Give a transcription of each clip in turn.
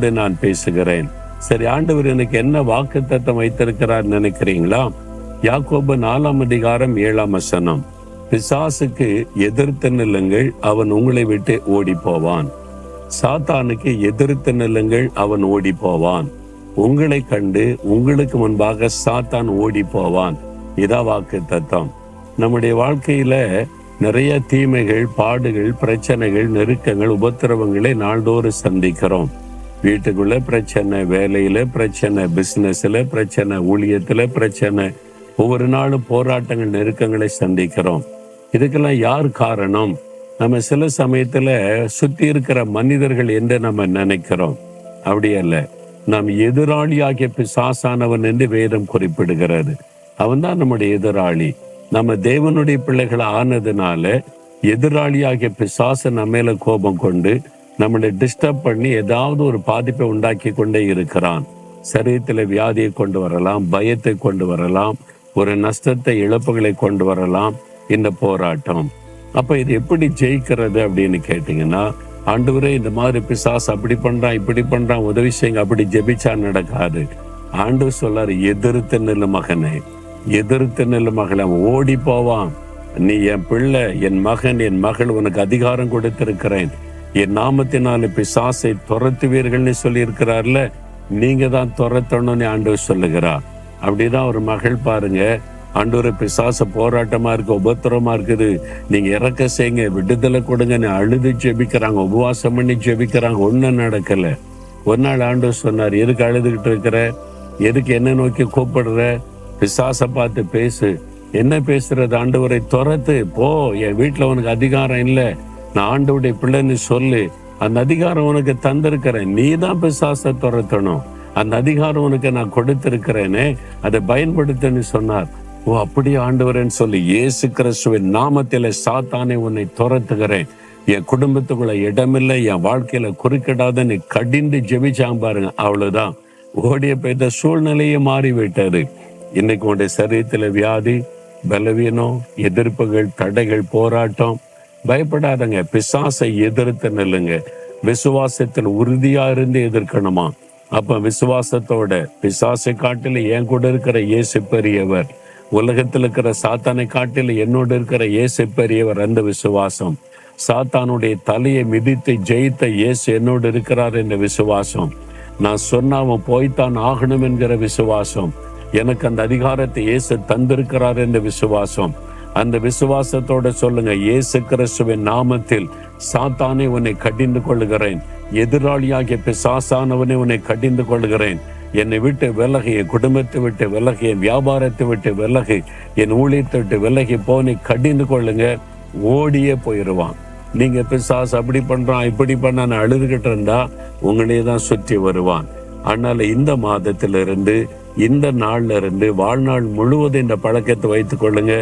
நான் பேசுகிறேன். சரி ஆண்டவர் எனக்கு என்ன வாக்கு தத்தம் வைத்திருக்கிறார் நினைக்கிறீங்களா? யாக்கோபு நாலாம் அதிகாரம் ஏழாம் வசனம். பிசாசுக்கு எதிர்த்து நில்லுங்கள் அவன் உங்களை விட்டு ஓடி போவான் சாத்தானுக்கு எதிர்த்து நில்லுங்கள் அவன் ஓடி போவான் உங்களை கண்டு உங்களுக்கு முன்பாக சாத்தான் ஓடி போவான் இதா வாக்கு தத்தம் நம்முடைய வாழ்க்கையில நிறைய தீமைகள் பாடுகள் பிரச்சனைகள் நெருக்கங்கள் உபத்திரவங்களை நாள்தோறும் சந்திக்கிறோம். வீட்டுக்குள்ள பிரச்சனை வேலையில பிரச்சனை பிசினஸ்ல பிரச்சனை ஊழியத்துல பிரச்சனை. ஒவ்வொரு நாளும் போராட்டங்கள் நெருக்கங்களை சந்திக்கிறோம். இதுக்கெல்லாம் யார் காரணம்? நம்ம சில சமயத்துல சுத்தி இருக்கிற மனிதர்கள் என்று நம்ம நினைக்கிறோம். அப்படி அல்ல. நாம் எதிராளியாகிய பிசாசானவன் என்று வேதம் குறிப்பிடுகிறது. அவன் தான் நம்முடைய எதிராளி. நம்ம தேவனுடைய பிள்ளைகள் ஆனதுனால எதிராளியாகிய பிசாசு நம்ம மேல கோபம் கொண்டு நம்மளை டிஸ்டர்ப் பண்ணி ஏதாவது ஒரு பாதிப்பை உண்டாக்கி கொண்டே இருக்கிறான். சரீரத்தில் வியாதியை கொண்டு வரலாம் பயத்தை கொண்டு வரலாம் ஒரு நஷ்டத்தை இழப்புகளை கொண்டு வரலாம் இந்த போராட்டம். அப்போ இது எப்படி ஜெயிக்கிறது அப்படின்னு கேட்டிங்கன்னா ஆண்டவரே இந்த மாதிரி பிசாஸ் அப்படி பண்ணுறான் இப்படி பண்ணுறான் உதவி செய்யுங்க அப்படி ஜெபிச்சா நடக்காது. ஆண்டு சொல்லாரு எதிர்த்து நில்லு மகனே எதிர்த்து நில்லு மகளை ஓடி போவான். நீ என் பிள்ளை என் மகன் என் மகள் உனக்கு அதிகாரம் கொடுத்திருக்கிறேன். என் நாமத்தினால பிசாசை துரத்துவீர்கள்னு சொல்லி இருக்கிறார்ல நீங்க தான் துரத்தணும்னு ஆண்டவர் சொல்லுகிறார். அப்படிதான் ஒரு மகள் பாருங்க ஆண்டவரை பிசாச போராட்டமா இருக்கு உபத்திரமா இருக்குது. நீங்க இறக்க செய்யுங்க விடுதலை கொடுங்கன்னு அழுது ஜெபிக்கிறாங்க உபவாசம் பண்ணி ஜெபிக்கிறாங்க ஒன்றும் நடக்கல. ஒரு நாள் ஆண்டவர் சொன்னார் எதுக்கு அழுதுகிட்டு இருக்கிற? எதுக்கு என்ன நோக்கி கூப்பிடுற? பிசாச பார்த்து பேசு. என்ன பேசுறது? ஆண்டவரை துரத்து போ என் வீட்டுல உனக்கு அதிகாரம் இல்லை. நான் ஆண்டவுடைய பிள்ளைன்னு சொல்லு அந்த அதிகாரம் உனக்கு தந்திருக்கிறேன். நீ தான் பிசாசை துரத்தணும். அந்த அதிகாரம் உனக்கு நான் கொடுத்திருக்கிறேனே அதை பயன்படுத்தன்னு சொன்னார். ஓ அப்படியே ஆண்டவரேன்னு சொல்லி இயேசு கிறிஸ்துவின் நாமத்தில சாத்தானே உன்னை துரத்துகிறேன். என் குடும்பத்துக்குள்ள இடமில்லை என் வாழ்க்கையில குறுக்கிடாத நீ கடிந்து ஜெபிச்சாங்க பாருங்க அவ்வளவுதான். ஓடிய பெய்த சூழ்நிலையே மாறிவிட்டது. இன்னைக்கு உன்னுடைய சரீரத்துல வியாதி பலவீனம் எதிர்ப்புகள் தடைகள் போராட்டம் பயப்படாதங்க. பிசாசை எதிர்த்து நில்லுங்க. விசுவாசத்தில் உறுதியா இருந்து எதிர்க்கணுமா? அப்ப விசுவாசத்தோட பிசாசை காட்டில என் கூட இருக்கிற இயேசு பெரியவர் உலகத்தில் இருக்கிற சாத்தானை காட்டில என்னோட இருக்கிற இயேசு பெரியவர் அந்த விசுவாசம். சாத்தானுடைய தலையை மிதித்து ஜெயித்த இயேசு என்னோடு இருக்கிறார் என்ற விசுவாசம். நான் சொன்ன அவன் போய்த்தான் ஆகணும் என்கிற விசுவாசம். எனக்கு அந்த அதிகாரத்தை இயேசு தந்திருக்கிறார் என்ற விசுவாசம். அந்த விசுவாசத்தோட சொல்லுங்க இயேசு கிறிஸ்துவின் நாமத்தில் சாத்தானே உன்னை கடிந்து கொள்கிறேன் எதிராளியாகிய பிசாசானவனை உன்னை கடிந்து கொள்கிறேன் என்னை விட்டு விலகி என் குடும்பத்தை விட்டு விலகி என் வியாபாரத்தை விட்டு விலகி என் ஊழியத்தை விட்டு விலகி போனை கடிந்து கொள்ளுங்க. ஓடியே போயிடுவான் நீங்க பிசாஸ் அப்படி பண்றான் இப்படி பண்ணான்னு அழுதுகிட்டு இருந்தா உங்களே தான் சுற்றி வருவான். அதனால இந்த மாதத்திலிருந்து இந்த நாள்ல இருந்து வாழ்நாள் முழுவதும் இந்த பழக்கத்தை வைத்துக் கொள்ளுங்க.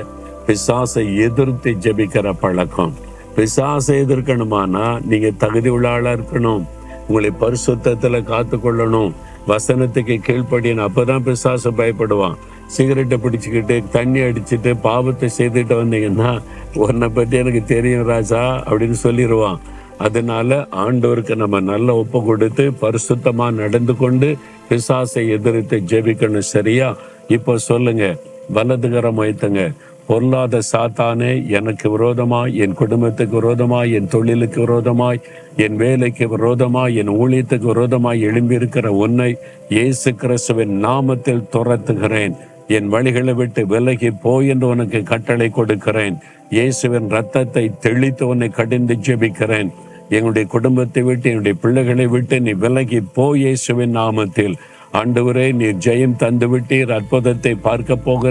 பிசாசை எதிர்த்து ஜெபிக்கிற பழக்கம். பிசாசை எதிர்க்கணுமானா நீங்க தகுதி உள்ள ஆளா இருக்கணும். உங்களை பரிசுத்தத்துல காத்து கொள்ளணும் வசனத்துக்கு கீழ்ப்படியணும். அப்பதான் பிசாசு பயப்படுவான். சிகரெட்டை பிடிச்சுக்கிட்டு தண்ணி அடிச்சுட்டு பாவத்தை செய்துட்டு வந்தீங்கன்னா உன்னை பத்தி எனக்கு தெரியும் ராஜா அப்படின்னு சொல்லிடுவான் அதனால ஆண்டவருக்கு நம்ம நல்ல ஒப்பு கொடுத்து பரிசுத்தமா நடந்து கொண்டு பிசாசை எதிர்த்து ஜெபிக்கணும். சரியா? இப்போ சொல்லுங்க. வலதுகரம் வைத்துங்க. பொருளாத சாத்தானே எனக்கு விரோதமாய் என் குடும்பத்துக்கு விரோதமாய் என் தொழிலுக்கு விரோதமாய் என் வேலைக்கு விரோதமாய் என் ஊழியத்துக்கு விரோதமாய் எழும்பியிருக்கிற உன்னை இயேசு கிறிஸ்துவின் நாமத்தில் துரத்துகிறேன். என் வழிகளை விட்டு விலகி போய் என்று உனக்கு கட்டளை கொடுக்கிறேன். இயேசுவின் ரத்தத்தை தெளித்து உன்னை கடிந்து ஜெபிக்கிறேன். எங்களுடைய குடும்பத்தை விட்டு என்னுடைய பிள்ளைகளை விட்டு நீ விலகி போ இயேசுவின் நாமத்தில். ஆண்டவரே நீர் ஜெயம் தந்துவிட்டீர். அற்புதத்தை பார்க்க போகிற